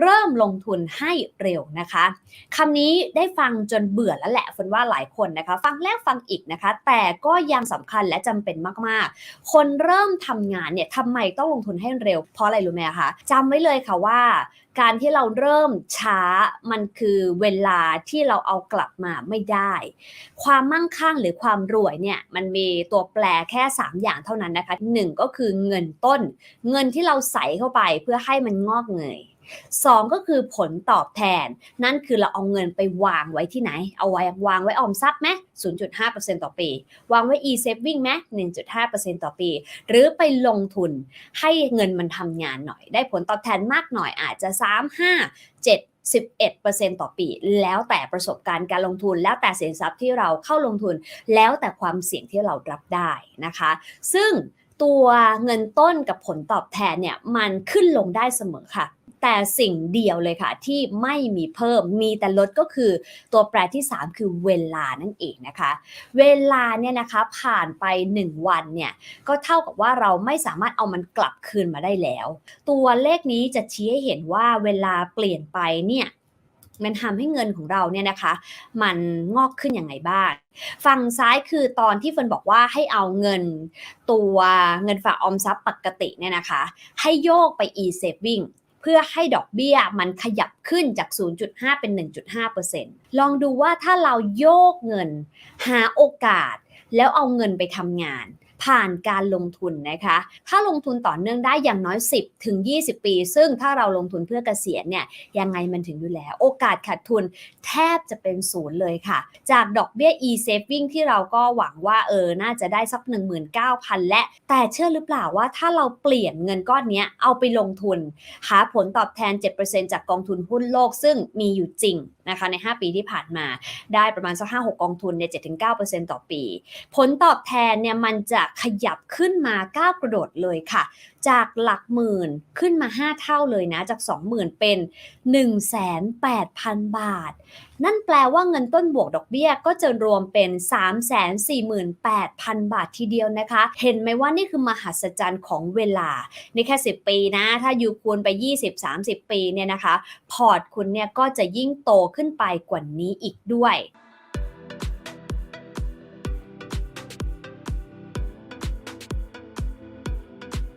เริ่มลงทุนให้เร็วนะคะคำนี้ได้ฟังจนเบื่อแล้วแหละฝนว่าหลายคนนะคะ ฟังแล้วฟังอีกนะคะ แต่ก็ยังสำคัญและจำเป็นมากๆ คนเริ่มทำงานเนี่ยทำไมต้องลงทุนให้เร็ว เพราะอะไรรู้ไหมคะจำไว้เลยค่ะว่าการที่เราเริ่มช้ามันคือเวลาที่เราเอากลับมาไม่ได้ ความมั่งคั่งหรือความรวยเนี่ยมันมีตัวแปรแค่ 3 อย่างเท่านั้นนะคะหนึ่งก็คือเงินต้น เงินที่เราใส่เข้าไปเพื่อให้มันงอกเงย สองก็คือผลตอบแทน นั่นคือเราเอาเงินไปวางไว้ที่ไหน เอาไว้วางไว้ออมทรัพย์ไหม0.5%ต่อปี วางไว้ e-saving ไหม1.5%ต่อปี หรือไปลงทุนให้เงินมันทำงานหน่อย ได้ผลตอบแทนมากหน่อยอาจจะ 3 5 7 11%ต่อปี แล้วแต่ประสบการณ์การลงทุน แล้วแต่สินทรัพย์ที่เราเข้าลงทุน แล้วแต่ความเสี่ยงที่เรารับได้นะคะ ซึ่งตัวเงินต้นกับผลตอบแทนเนี่ยมันขึ้นลงได้เสมอค่ะ แต่สิ่งเดียวเลยค่ะ ที่ไม่มีเพิ่มมีแต่ลดก็คือตัวแปรที่ 3 คือเวลานั่นเองนะคะ เวลาเนี่ยนะคะผ่านไป 1 วันเนี่ยก็เท่ากับว่าเราไม่สามารถเอามันกลับคืนมาได้แล้ว ตัวเลขนี้จะชี้ให้เห็นว่าเวลาเปลี่ยนไปเนี่ยมันทำให้เงินของเราเนี่ยนะคะ มันงอกขึ้นอย่างไรบ้าง ฝั่งซ้ายคือตอนที่เฟิร์นบอกว่าให้เอาเงินตัวเงินฝากออมทรัพย์ปกติเนี่ยนะคะ ให้โยกไป e-saving เพื่อให้ดอกเบี้ยมันขยับขึ้นจาก 0.5 เป็น 1.5%ลองดูว่าถ้าเราโยกเงิน หาโอกาสแล้วเอาเงินไปทำงาน ผ่านการลงทุนนะคะ ถ้าลงทุนต่อเนื่องได้อย่างน้อย 10 ถึง 20 ปี ซึ่งถ้าเราลงทุนเพื่อเกษียณเนี่ยยังไงมันถึงอยู่แล้ว โอกาสขาดทุนแทบจะเป็นศูนย์เลยค่ะ จากดอกเบี้ย e-saving ที่เราก็หวังว่าเออน่าจะได้สัก 19,000 และ แต่เชื่อหรือเปล่าว่าถ้าเราเปลี่ยนเงินก้อนนี้เอาไปลงทุน หาผลตอบแทน 7%จากกองทุนหุ้นโลกซึ่งมีอยู่จริงนะคะใน 5 ปีที่ผ่านมาได้ประมาณสัก5-6 กองทุนเนี่ย7-9%ต่อปี ผลตอบแทนเนี่ยมันจะขยับขึ้นมาก้าวกระโดดเลยค่ะ จากหลักหมื่นขึ้นมา 5 เท่าเลยนะ จาก 20,000 เป็น 1,800,000 บาท นั่นแปลว่าเงินต้นบวกดอกเบี้ยก็จะรวมเป็น 348,000 บาททีเดียวนะคะ เห็นไหมว่านี่คือมหัศจรรย์ของเวลา ในแค่ 10 ปีนะ ถ้าอยู่คูณไป 20-30 ปีเนี่ยนะคะ พอร์ตคุณเนี่ยก็จะยิ่งโตขึ้นไปกว่านี้อีกด้วย